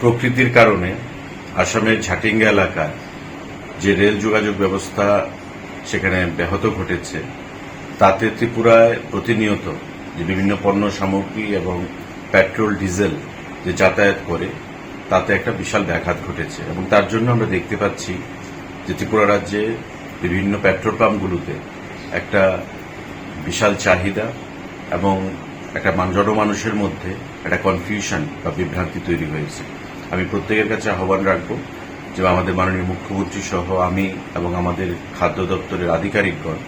প্রকৃতির কারণে আসামের ঝাটিঙ্গা এলাকায় যে রেল যোগাযোগ ব্যবস্থা সেখানে ব্যাহত ঘটেছে, তাতে ত্রিপুরায় প্রতিনিয়ত যে বিভিন্ন পণ্য সামগ্রী এবং পেট্রোল, ডিজেল যে যাতায়াত করে, তাতে একটা বিশাল ব্যাঘাত ঘটেছে এবং তার জন্য আমরা দেখতে পাচ্ছি যে ত্রিপুরা রাজ্যে বিভিন্ন পেট্রোল পাম্পগুলোতে একটা বিশাল চাহিদা এবং একটা মান- জনমানুষের মধ্যে একটা কনফিউশন বা বিভ্রান্তি তৈরি হয়েছে। আমি প্রত্যেকের কাছে আহ্বান রাখব যে আমাদের মাননীয় মুখ্যমন্ত্রী সহ আমি এবং আমাদের খাদ্য দপ্তরের আধিকারিকগণ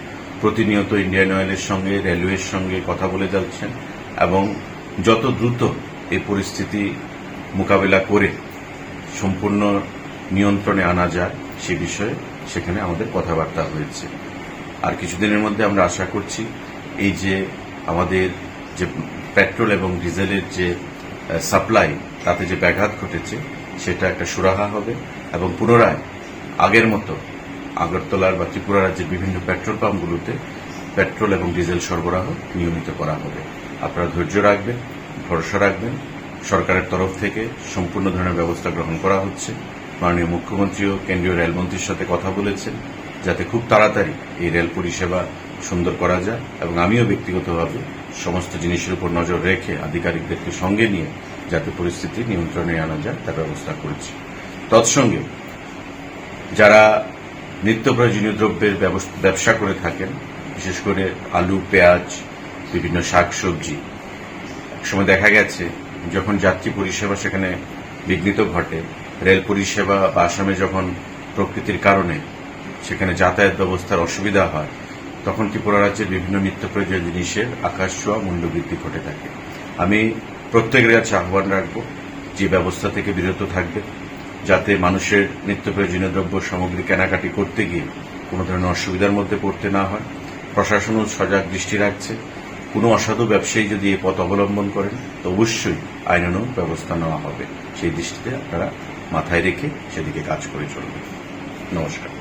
প্রতিনিয়ত ইন্ডিয়ান অয়েলের সঙ্গে, রেলওয়ের সঙ্গে কথা বলে যাচ্ছেন এবং যত দ্রুত এই পরিস্থিতি মোকাবেলা করে সম্পূর্ণ নিয়ন্ত্রণে আনা যায় সে বিষয়ে সেখানে আমাদের কথাবার্তা হয়েছে। আর কিছুদিনের মধ্যে আমরা আশা করছি এই যে আমাদের যে পেট্রোল এবং ডিজেলের যে সাপ্লাই তাতে যে ব্যাঘাত ঘটেছে, সেটা একটা সুরাহা হবে এবং পুনরায় আগের মতো আগরতলার বা ত্রিপুরা রাজ্যের বিভিন্ন পেট্রোল পাম্পগুলোতে পেট্রোল এবং ডিজেল সরবরাহ নিয়মিত করা হবে। আপনারা ধৈর্য রাখবেন, ভরসা রাখবেন। সরকারের তরফ থেকে সম্পূর্ণ ধরনের ব্যবস্থা গ্রহণ করা হচ্ছে। মাননীয় মুখ্যমন্ত্রীও কেন্দ্রীয় রেলমন্ত্রীর সাথে কথা বলেছেন, যাতে খুব তাড়াতাড়ি এই রেল পরিষেবা সুন্দর করা যায় এবং আমিও ব্যক্তিগতভাবে সমস্ত জিনিসের উপর নজর রেখে আধিকারিকদেরকে সঙ্গে নিয়ে যাতে পরিস্থিতি নিয়ন্ত্রণে আনা যায়, তার ব্যবস্থা করেছি। তৎসঙ্গে যারা নিত্য প্রয়োজনীয় দ্রব্যের ব্যবসা করে থাকেন, বিশেষ করে আলু, পেঁয়াজ, বিভিন্ন শাকসবজি সময় দেখা গেছে যখন যাত্রী পরিষেবা সেখানে বিঘ্নিত ঘটে, রেল পরিষেবা বা আসামে যখন প্রকৃতির কারণে সেখানে যাতায়াত ব্যবস্থার অসুবিধা হয় তখন ত্রিপুরা রাজ্যের বিভিন্ন নিত্য প্রয়োজনীয় জিনিসের আকাশ ছোঁয়া, মূল্যবৃদ্ধি ঘটে থাকে। আমি প্রত্যেকের কাছে আহ্বান রাখব যে ব্যবস্থা থেকে বিরত থাকবে, যাতে মানুষের নিত্য প্রয়োজনীয় দ্রব্য সামগ্রী কেনাকাটি করতে গিয়ে কোনো ধরনের অসুবিধার মধ্যে পড়তে না হয়। প্রশাসনও সজাগ দৃষ্টি রাখছে। কোনো অসাধু ব্যবসায়ী যদি এই পথ অবলম্বন করেন, তো অবশ্যই আইনানুগ ব্যবস্থা নেওয়া হবে। সেই দৃষ্টিতে আপনারা মাথায় রেখে সেদিকে কাজ করে চলবেন নমস্কার।